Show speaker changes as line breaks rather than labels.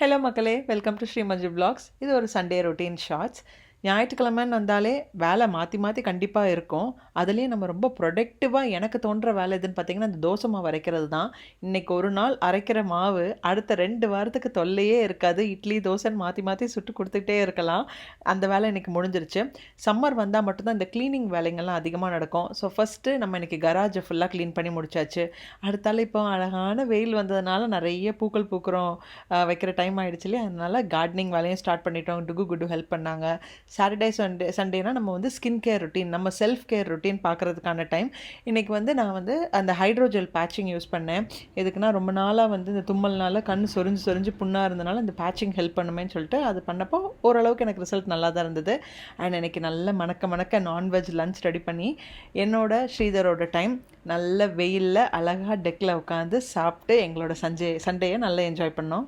Hello மக்களே. Welcome to ஸ்ரீமஞ்சி blocks இது ஒரு சண்டே ரொட்டீன் ஷார்ட்ஸ் ஞாயிற்றுக்கிழமைன்னு வந்தாலே வேலை மாற்றி மாற்றி கண்டிப்பாக இருக்கும். அதுலேயும் நம்ம ரொம்ப ப்ரொடக்டிவாக எனக்கு தோன்ற வேலை எதுன்னு பார்த்தீங்கன்னா இந்த தோசை மாவு அரைக்கிறது தான். இன்றைக்கி ஒரு நாள் அரைக்கிற மாவு அடுத்த ரெண்டு வாரத்துக்கு தொல்லையே இருக்காது. இட்லி தோசைன்னு மாற்றி மாற்றி சுட்டு கொடுத்துக்கிட்டே இருக்கலாம். அந்த வேலை இன்றைக்கி முடிஞ்சிருச்சு. சம்மர் வந்தால் மட்டும்தான் இந்த க்ளீனிங் வேலைங்கள்லாம் அதிகமாக நடக்கும். ஸோ ஃபஸ்ட்டு நம்ம இன்றைக்கி கராஜை ஃபுல்லாக க்ளீன் பண்ணி முடிச்சாச்சு. அடுத்தால இப்போ அழகான வெயில் வந்ததுனால நிறைய பூக்கள் பூக்கிறோம். வைக்கிற டைம் ஆகிடுச்சு இல்லையா? அதனால் கார்டனிங் வேலையும் ஸ்டார்ட் பண்ணிட்டோம். டுகு குடு ஹெல்ப் பண்ணாங்க. சாட்டர்டே சண்டே சண்டேனா நம்ம வந்து ஸ்கின் கேர் ருட்டீன் நம்ம செல்ஃப் கேர் ரொட்டீன் பார்க்குறதுக்கான டைம் இன்றைக்கி வந்து நான் வந்து அந்த ஹைட்ரோஜெல் பேட்சிங் யூஸ் பண்ணேன். எதுக்குன்னா ரொம்ப நாளாக வந்து இந்த தும்மல்னால கண் சொரிஞ்சு சொரிஞ்சு புண்ணாக இருந்தனால இந்த பேட்சிங் ஹெல்ப் பண்ணுமேன்னு சொல்லிட்டு அது பண்ணப்போ ஓரளவுக்கு எனக்கு ரிசல்ட் நல்லா தான் இருந்தது. அண்ட் எனக்கு நல்ல மணக்க மணக்க நான்வெஜ் லன்ச் ரெடி பண்ணி என்னோட ஸ்ரீதரோட டைம் நல்ல வெயிலில் அழகாக டெக்கில் உட்காந்து சாப்பிட்டு எங்களோட சஞ்சே சண்டேயை நல்லா என்ஜாய் பண்ணோம்.